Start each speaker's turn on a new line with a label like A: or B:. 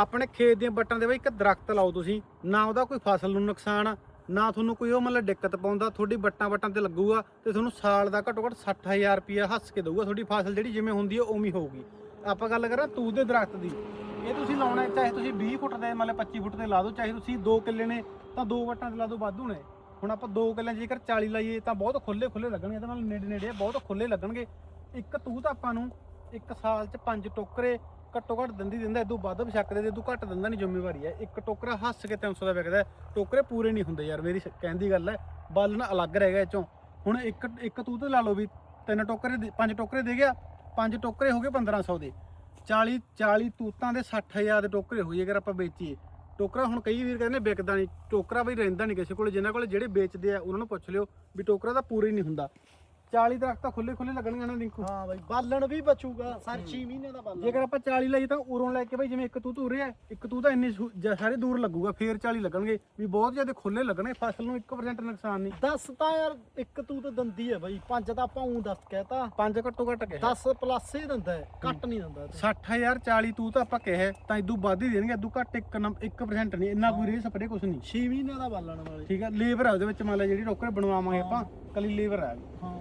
A: ਆਪਣੇ ਖੇਤ ਦੀਆਂ ਵੱਟਾਂ ਦੇ ਬਈ ਇੱਕ ਦਰਖਤ ਲਾਓ ਤੁਸੀਂ। ਨਾ ਉਹਦਾ ਕੋਈ ਫਸਲ ਨੂੰ ਨੁਕਸਾਨ, ਨਾ ਤੁਹਾਨੂੰ ਕੋਈ ਉਹ ਮਤਲਬ ਦਿੱਕਤ ਪਾਉਂਦਾ। ਤੁਹਾਡੀ ਵੱਟਾਂ ਵੱਟਾਂ ਤੇ ਲੱਗੂਗਾ ਤੇ ਤੁਹਾਨੂੰ ਸਾਲ ਦਾ ਘੱਟੋ ਘੱਟ 60000 ਰੁਪਇਆ ਹੱਸ ਕੇ ਦਊਗਾ। ਤੁਹਾਡੀ ਫਸਲ ਜਿਹੜੀ ਜਿਵੇਂ ਹੁੰਦੀ ਹੈ ਉਵੇਂ ਹੋਊਗੀ। ਆਪਾਂ ਗੱਲ ਕਰਾਂ ਤੂਤ ਦੇ ਦਰਖਤ ਦੀ। ਇਹ ਤੁਸੀਂ ਲਾਉਣਾ, ਚਾਹੇ ਤੁਸੀਂ 20 ਫੁੱਟ ਦੇ, ਮਤਲਬ 25 ਫੁੱਟ ਤੇ ਲਾ ਦਿਓ। ਚਾਹੇ ਤੁਸੀਂ 2 ਕਿੱਲੇ ਨੇ, ਤਾਂ ਦੋ ਵੱਟਾਂ ਤੇ ਲਾ ਦਿਓ ਵਾਧੂ ਨੇ। ਹੁਣ ਆਪਾਂ 2 ਕਿੱਲੇ ਜੇਕਰ 40 ਲਾਈਏ, ਤਾਂ ਬਹੁਤ ਖੁੱਲੇ ਖੁੱਲੇ ਲੱਗਣਗੇ। ਇਹਦੇ ਨਾਲ ਨੇੜੇ ਨੇੜੇ ਬਹੁਤ ਖੁੱਲੇ ਲੱਗਣਗੇ। ਇੱਕ ਤੂਤ ਆਪਾਂ ਨੂੰ ਇੱਕ ਸਾਲ 'ਚ ਪੰਜ ਟੋਕਰੇ ਘੱਟੋ ਘੱਟ ਦਿੰਦੀ ਦਿੰਦਾ ਇਦੋਂ ਵੱਧ ਬਸ਼ੱਕ ਦੇ ਇਦੋਂ ਘੱਟ ਦਿੰਦਾ ਨਹੀਂ, ਜ਼ਿੰਮੇਵਾਰੀ ਹੈ। ਇੱਕ ਟੋਕਰਾ ਹੱਸ ਕੇ 300 ਦਾ ਵਿਕਦਾ ਟੋਕਰੇ ਪੂਰੇ ਨਹੀਂ ਹੁੰਦੇ ਯਾਰ, ਮੇਰੀ ਕਹਿੰਦੀ ਗੱਲ ਹੈ ਬਾਲਣ ਅਲੱਗ ਰਹਿ ਗਿਆ ਇਹ ਚੋਂ ਹੁਣ ਇੱਕ ਇੱਕ ਤੂਤ ਲਾ ਲਓ ਵੀ ਤਿੰਨ ਟੋਕਰੇ ਦੇ- ਪੰਜ ਟੋਕਰੇ ਦੇ ਗਿਆ, ਪੰਜ ਟੋਕਰੇ ਹੋ ਗਏ 1500 ਦੇ। 40 40 ਤੂਤਾਂ ਦੇ 60000 ਦੇ ਟੋਕਰੇ ਹੋਈ, ਅਗਰ ਆਪਾਂ ਵੇਚੀਏ। ਟੋਕਰਾ ਹੁਣ ਕਈ ਵੀਰ ਕਹਿੰਦੇ ਵਿਕਦਾ ਨਹੀਂ, ਟੋਕਰਾ ਵੀ ਰਹਿੰਦਾ ਨਹੀਂ ਕਿਸੇ ਕੋਲ, ਜਿਨ੍ਹਾਂ ਕੋਲ ਜਿਹੜੇ ਵੇਚਦੇ ਆ, ਉਹਨਾਂ ਨੂੰ ਪੁੱਛ ਲਿਓ ਵੀ ਟੋਕਰਾ ਤਾਂ ਪੂਰਾ ਹੀ ਨਹੀਂ ਹੁੰਦਾ। 40 ਦਰਖਤ ਤਾਂ ਖੁੱਲੇ ਖੁੱਲੇ ਲੱਗਣਗੇ ਨਾ ਰਿੰਕੂ।
B: ਹਾਂ ਬਾਈ ਬਾਲਣ ਵੀ ਬਚੂਗਾ ਸਰ 6 ਮਹੀਨੇ ਦਾ ਬਾਲਣ।
A: ਜੇਕਰ ਆਪਾਂ 40 ਲਈ ਤਾਂ ਉਰੋਂ ਲੈ ਕੇ ਬਈ ਜਿਵੇਂ ਇੱਕ ਤੂਤ ਉਰੇ ਹੈ ਇੱਕ ਤੂਤ ਤਾਂ ਇੰਨੀ ਸੂ- ਜ- ਸਾਰੇ ਦੂਰ ਲੱਗੂਗਾ ਫੇਰ 40 ਲੱਗਣਗੇ। ਵੀ ਬਹੁਤ ਜ਼ਿਆਦਾ ਖੁੱਲੇ ਲੱਗਣਗੇ ਫਸਲ ਨੂੰ 1% ਨੁਕਸਾਨ ਨਹੀਂ।
B: 10 ਤਾਂ ਯਾਰ ਇੱਕ ਤੂੰ ਤਾਂ ਦੰਦੀ ਹੈ ਬਾਈ ਪੰਜ ਤਾਂ ਆਪਾਂ ਉਂ ਦੱਸ ਕਹਿਤਾ
A: ਪੰਜ ਘੱਟੋ ਘੱਟ ਕਿਹਾ।
B: 10 ਪਲੱਸ ਹੀ ਦਿੰਦਾ ਹੈ ਘੱਟ ਨਹੀਂ ਦਿੰਦਾ ਇਹ। ਤੋਂ।
A: 60000 40 ਤੂਤ ਆਪਾਂ ਕਿਹਾ ਤਾਂ ਇਦੋਂ ਵੱਧ ਹੀ ਦੇਣਗੇ ਇਦੋਂ ਘੱਟ 1 1% ਨਹੀਂ ਇੰਨਾ ਕੋਈ ਰੇ ਸਪਰੇ ਕੁਛ ਨਹੀਂ।
B: ਛੇ ਮਹੀਨਿਆਂ ਦਾ ਬਾਲਣ ਵਾਲੇ।
A: ਠੀਕ ਹੈ ਲੇਬਰ ਹੈ ਉਹਦੇ ਵਿੱਚ ਮੰਨ ਲਾ ਜਿਹੜੀ ਟੋਕਰੇ ਬਣਵਾਵਾਂਗੇ ਆਪਾਂ ਕੱਲੀ ਲੇਬਰ ਹੈ
B: ਹਾਂ।